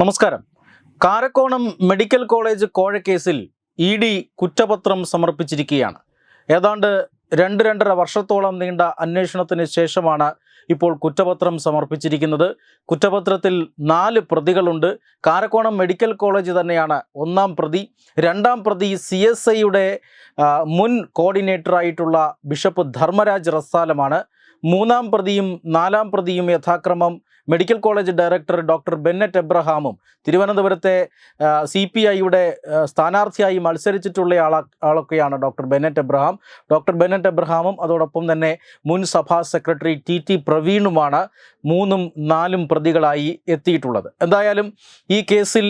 നമസ്കാരം. Karakonam medical college കോഴക്കേസിൽ E D കുറ്റപത്രം സമർപ്പിച്ചിരിക്കുകയാണ്. ഏതാണ്ട് രണ്ട് രണ്ടര വർഷത്തോളം നീണ്ട അന്വേഷണത്തിന് ശേഷമാണ് ഇപ്പോൾ കുറ്റപത്രം സമർപ്പിച്ചിരിക്കുന്നത്. കുറ്റപത്രത്തിൽ നാല് പ്രതികളുണ്ട്. കാരക്കോണം മെഡിക്കൽ കോളേജ് തന്നെയാണ് ഒന്നാം പ്രതി. രണ്ടാം പ്രതി സി എസ് ഐയുടെ മുൻ കോർഡിനേറ്ററായിട്ടുള്ള ബിഷപ്പ് ധർമ്മരാജ് റസാലമാണ് മൂന്നാം പ്രതിയും നാലാം പ്രതിയും യഥാക്രമം medical college director doctor Bennett എബ്രഹാമും തിരുവനന്തപുരത്തെ സി പി ഐയുടെ സ്ഥാനാർത്ഥിയായി മത്സരിച്ചിട്ടുള്ള ആളാ ആളൊക്കെയാണ് doctor Bennett Abraham. Doctor Bennett എബ്രഹാമും അതോടൊപ്പം തന്നെ മുൻ സഭാ സെക്രട്ടറി ടി ടി പ്രവീണുമാണ് മൂന്നും നാലും പ്രതികളായി എത്തിയിട്ടുള്ളത്. എന്തായാലും ഈ കേസിൽ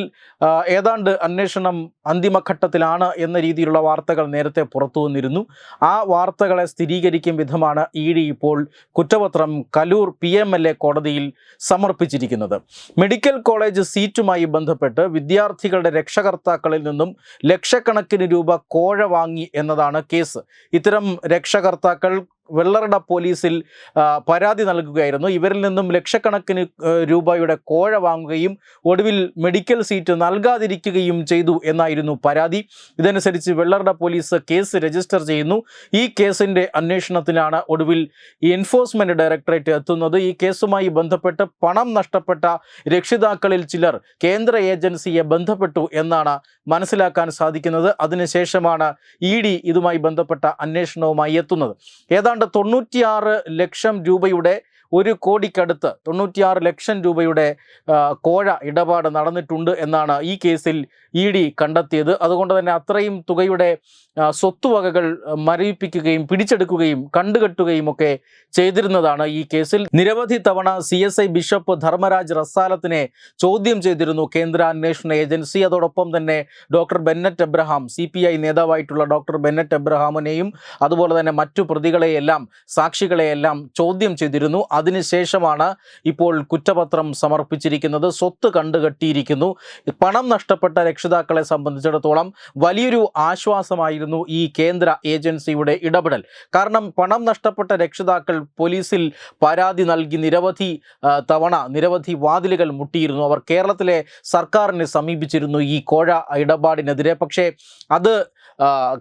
ഏതാണ്ട് അന്വേഷണം അന്തിമഘട്ടത്തിലാണ് എന്ന രീതിയിലുള്ള വാർത്തകൾ നേരത്തെ പുറത്തു വന്നിരുന്നു. ആ വാർത്തകളെ സ്ഥിരീകരിക്കും വിധമാണ് ഇ ഡി ഇപ്പോൾ കുറ്റപത്രം Kaloor P M L A കോടതിയിൽ സമർപ്പിച്ചിരിക്കുന്നത്. മെഡിക്കൽ കോളേജ് സീറ്റുമായി ബന്ധപ്പെട്ട് വിദ്യാർത്ഥികളുടെ രക്ഷകർത്താക്കളിൽ നിന്നും ലക്ഷക്കണക്കിന് രൂപ കോഴ വാങ്ങി എന്നതാണ് കേസ്. ഇത്തരം രക്ഷകർത്താക്കൾ വെള്ളറട പോലീസിൽ പരാതി നൽകുകയായിരുന്നു. ഇവരിൽ നിന്നും ലക്ഷക്കണക്കിന് രൂപയുടെ കോഴ വാങ്ങുകയും ഒടുവിൽ മെഡിക്കൽ സീറ്റ് നൽകാതിരിക്കുകയും ചെയ്തു എന്നായിരുന്നു പരാതി. ഇതനുസരിച്ച് വെള്ളറട പോലീസ് കേസ് രജിസ്റ്റർ ചെയ്യുന്നു. ഈ കേസിന്റെ അന്വേഷണത്തിലാണ് ഒടുവിൽ എൻഫോഴ്സ്മെന്റ് ഡയറക്ടറേറ്റ് എത്തുന്നത്. ഈ കേസുമായി ബന്ധപ്പെട്ട് പണം നഷ്ടപ്പെട്ട രക്ഷിതാക്കളിൽ ചിലർ കേന്ദ്ര ഏജൻസിയെ ബന്ധപ്പെട്ടു എന്നാണ് മനസ്സിലാക്കാൻ സാധിക്കുന്നത്. അതിനുശേഷമാണ് ഇ ഇതുമായി ബന്ധപ്പെട്ട അന്വേഷണവുമായി എത്തുന്നത്. ഏതാണ്ട് തൊണ്ണൂറ്റിയാറ് ലക്ഷം രൂപയുടെ ഒരു കോടിക്കടുത്ത് തൊണ്ണൂറ്റിയാറ് ലക്ഷം രൂപയുടെ കോഴ ഇടപാട് നടന്നിട്ടുണ്ട് എന്നാണ് ഈ കേസിൽ ഇ ഡി കണ്ടെത്തിയത്. അതുകൊണ്ട് തന്നെ അത്രയും തുകയുടെ സ്വത്തുവകകൾ മരവിപ്പിക്കുകയും പിടിച്ചെടുക്കുകയും കണ്ടുകെട്ടുകയും ഒക്കെ ചെയ്തിരുന്നതാണ് ഈ കേസിൽ. നിരവധി തവണ C S I bishop Dharmaraj റസാലത്തിനെ ചോദ്യം ചെയ്തിരുന്നു കേന്ദ്ര അന്വേഷണ ഏജൻസി. അതോടൊപ്പം തന്നെ doctor Bennett Abraham C P I നേതാവായിട്ടുള്ള doctor Bennett എബ്രഹാമിനെയും അതുപോലെ തന്നെ മറ്റു പ്രതികളെയെല്ലാം സാക്ഷികളെയെല്ലാം ചോദ്യം ചെയ്തിരുന്നു. അതിനുശേഷമാണ് ഇപ്പോൾ കുറ്റപത്രം സമർപ്പിച്ചിരിക്കുന്നത്. സ്വത്ത് കണ്ടുകെട്ടിയിരിക്കുന്നു. പണം നഷ്ടപ്പെട്ട രക്ഷിതാക്കളെ സംബന്ധിച്ചിടത്തോളം വലിയൊരു ആശ്വാസമായിരുന്നു ഈ കേന്ദ്ര ഏജൻസിയുടെ ഇടപെടൽ. കാരണം പണം നഷ്ടപ്പെട്ട രക്ഷിതാക്കൾ പോലീസിൽ പരാതി നൽകി നിരവധി തവണ നിരവധി വാതിലുകൾ മുട്ടിയിരുന്നു. അവർ കേരളത്തിലെ സർക്കാരിനെ സമീപിച്ചിരുന്നു ഈ കോഴ ഇടപാടിനെതിരെ. പക്ഷേ അത്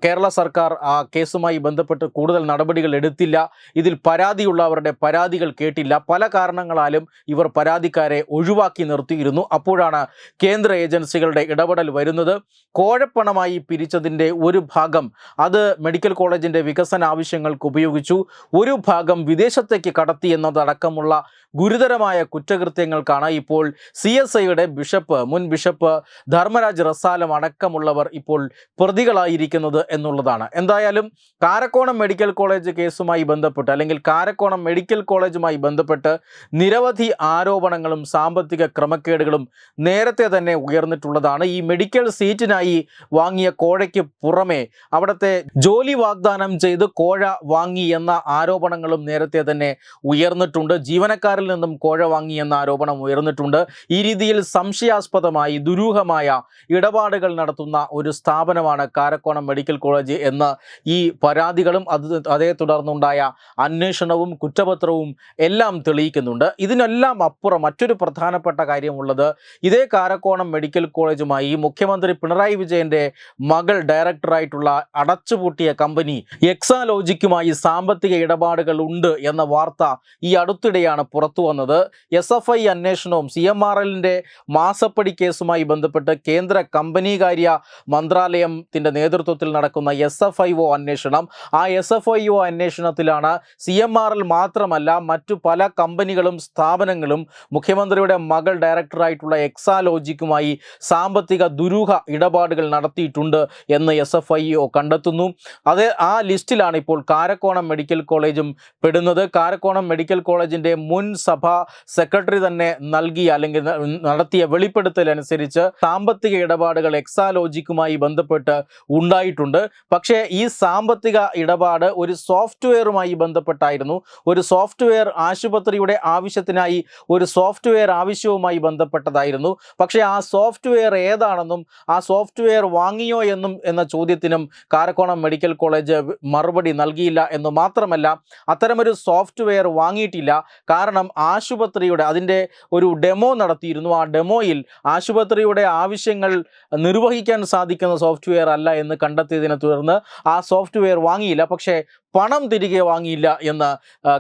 കേരള സർക്കാർ ആ കേസുമായി ബന്ധപ്പെട്ട് കൂടുതൽ നടപടികൾ എടുത്തില്ല. ഇതിൽ പരാതിയുള്ളവരുടെ പരാതികൾ കേട്ടില്ല. പല കാരണങ്ങളാലും ഇവർ പരാതിക്കാരെ ഒഴിവാക്കി നിർത്തിയിരുന്നു. അപ്പോഴാണ് കേന്ദ്ര ഏജൻസികളുടെ ഇടപെടൽ വരുന്നത്. കോഴപ്പണമായി പിരിച്ചതിന്റെ ഒരു ഭാഗം അത് മെഡിക്കൽ കോളേജിന്റെ വികസന ആവശ്യങ്ങൾക്ക് ഉപയോഗിച്ചു. ഒരു ഭാഗം വിദേശത്തേക്ക് കടത്തി എന്നതടക്കമുള്ള ഗുരുതരമായ കുറ്റകൃത്യങ്ങൾക്കാണ് ഇപ്പോൾ സി എസ് ഐയുടെ ബിഷപ്പ് മുൻ ബിഷപ്പ് ധർമ്മരാജ് റസാലം അടക്കമുള്ളവർ ഇപ്പോൾ പ്രതികളായിരിക്കുന്നത് എന്നുള്ളതാണ്. എന്തായാലും കാരക്കോണം മെഡിക്കൽ കോളേജ് കേസുമായി ബന്ധപ്പെട്ട് അല്ലെങ്കിൽ കാരക്കോണം മെഡിക്കൽ കോളേജുമായി ബന്ധപ്പെട്ട് നിരവധി ആരോപണങ്ങളും സാമ്പത്തിക ക്രമക്കേടുകളും നേരത്തെ തന്നെ ഉയർന്നിട്ടുള്ളതാണ്. ഈ മെഡിക്കൽ സീറ്റിനായി വാങ്ങിയ കോഴയ്ക്ക് പുറമെ അവിടുത്തെ ജോലി വാഗ്ദാനം ചെയ്ത് കോഴ വാങ്ങി എന്ന ആരോപണങ്ങളും നേരത്തെ തന്നെ ഉയർന്നിട്ടുണ്ട്. ജീവനക്കാരിൽ നിന്നും കോഴ വാങ്ങിയെന്ന ആരോപണം ഉയർന്നിട്ടുണ്ട്. ഈ രീതിയിൽ സംശയാസ്പദമായി ദുരൂഹമായ ഇടപാടുകൾ നടത്തുന്ന ഒരു സ്ഥാപനമാണ് കാരക്കോണം മെഡിക്കൽ കോളേജ് എന്ന് ഈ പരാതികളും അത് അതേ തുടർന്നുണ്ടായ അന്വേഷണവും കുറ്റപത്രവും എല്ലാം തെളിയിക്കുന്നുണ്ട്. ഇതിനെല്ലാം അപ്പുറം മറ്റൊരു പ്രധാനപ്പെട്ട കാര്യമുള്ളത് ഇതേ കാരക്കോണം മെഡിക്കൽ കോളേജുമായി മുഖ്യമന്ത്രി പിണറായി വിജയന്റെ മകൾ ഡയറക്ടറായിട്ടുള്ള അടച്ചുപൂട്ടിയ കമ്പനി എക്സാലോജിക്കുമായി സാമ്പത്തിക ഇടപാടുകൾ ഉണ്ട് എന്ന വാർത്ത ഈ അടുത്തിടെയാണ് പുറത്തു വന്നത് എസ് എഫ് ഐ അന്വേഷണവും സി എം ആർ എല്ലിന്റെ മാസപ്പടി കേസുമായി ബന്ധപ്പെട്ട് കേന്ദ്ര കമ്പനികാര്യ മന്ത്രാലയത്തിന്റെ നേതൃത്വത്തിൽ നടക്കുന്ന എസ് എഫ് ഐ ഒ അന്വേഷണം. ആ എസ് എഫ് ഐ ഒ അന്വേഷണത്തിലാണ് സി എം ആർ എൽ മാത്രമല്ല മറ്റു പല കമ്പനികളും സ്ഥാപനങ്ങളും മുഖ്യമന്ത്രിയുടെ മകൾ ഡയറക്ടറായിട്ടുള്ള എക്സാലോജിക്കുമായി സാമ്പത്തിക ദുരൂഹ ഇടപാടുകൾ നടത്തിയിട്ടുണ്ട് എന്ന് എസ് എഫ് ഐ ഒ കണ്ടെത്തുന്നു. അത് ആ ലിസ്റ്റിലാണ് ഇപ്പോൾ കാരക്കോണം മെഡിക്കൽ കോളേജും പെടുന്നത്. കാരക്കോണം മെഡിക്കൽ കോളേജിന്റെ മുൻ സഭാ സെക്രട്ടറി തന്നെ നൽകിയ അല്ലെങ്കിൽ നടത്തിയ വെളിപ്പെടുത്തൽ അനുസരിച്ച് സാമ്പത്തിക ഇടപാടുകൾ എക്സാലോജിക്കുമായി ബന്ധപ്പെട്ട് ഉണ്ടായിട്ടുണ്ട്. പക്ഷേ ഈ സാമ്പത്തിക ഇടപാട് ഒരു സോഫ്റ്റ്വെയറുമായി ബന്ധപ്പെട്ടായിരുന്നു. ഒരു സോഫ്റ്റ്വെയർ ആശുപത്രിയുടെ ആവശ്യത്തിനായി ഒരു സോഫ്റ്റ്വെയർ ആവശ്യവുമായി ബന്ധപ്പെട്ടതായിരുന്നു. പക്ഷേ ആ സോഫ്റ്റ്വെയർ ഏതാണെന്നും ആ സോഫ്റ്റ്വെയർ വാങ്ങിയോ എന്നും എന്ന ചോദ്യത്തിനും കാരക്കോണം മെഡിക്കൽ കോളേജ് മറുപടി നൽകിയില്ല എന്ന് മാത്രമല്ല അത്തരമൊരു സോഫ്റ്റ്വെയർ വാങ്ങിയിട്ടില്ല. കാരണം ആശുപത്രിയുടെ അതിന്റെ ഒരു ഡെമോ നടത്തിയിരുന്നു. ആ ഡെമോയിൽ ആശുപത്രിയുടെ ആവശ്യങ്ങൾ നിർവഹിക്കാൻ സാധിക്കുന്ന സോഫ്റ്റ്വെയർ അല്ല എന്ന് കണ്ടെത്തിയതിനെ തുടർന്ന് ആ സോഫ്റ്റ്വെയർ വാങ്ങിയില്ല. പക്ഷേ പണം തിരികെ വാങ്ങിയില്ല എന്ന്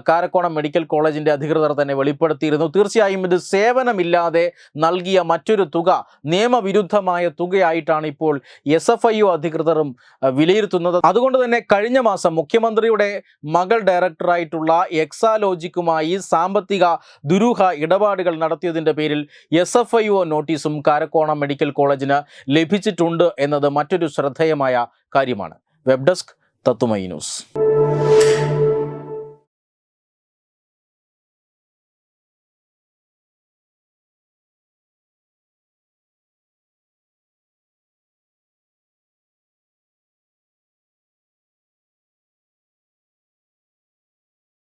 കാരക്കോണം മെഡിക്കൽ കോളേജിന്റെ അധികൃതർ തന്നെ വെളിപ്പെടുത്തിയിരുന്നു. തീർച്ചയായും ഇത് സേവനമില്ലാതെ നൽകിയ മറ്റൊരു തുക നിയമവിരുദ്ധമായ തുകയായിട്ടാണ് ഇപ്പോൾ എസ് എഫ് ഐ അധികൃതരും വിലയിരുത്തുന്നത്. അതുകൊണ്ട് തന്നെ കഴിഞ്ഞ മാസം മുഖ്യമന്ത്രിയുടെ മകൾ ഡയറക്ടറായിട്ടുള്ള എക്സാലോജിക്കുമായി സാമ്പത്തിക ദുരൂഹ ഇടപാടുകൾ നടത്തിയതിന്റെ പേരിൽ എസ് എഫ് ഐ നോട്ടീസും കാരക്കോണം മെഡിക്കൽ കോളേജിന് ലഭിച്ചിട്ടുണ്ട് എന്നത് മറ്റൊരു ശ്രദ്ധേയമായ കാര്യമാണ്. വെബ് ഡെസ്ക് തത്തുമൈ ന്യൂസ്.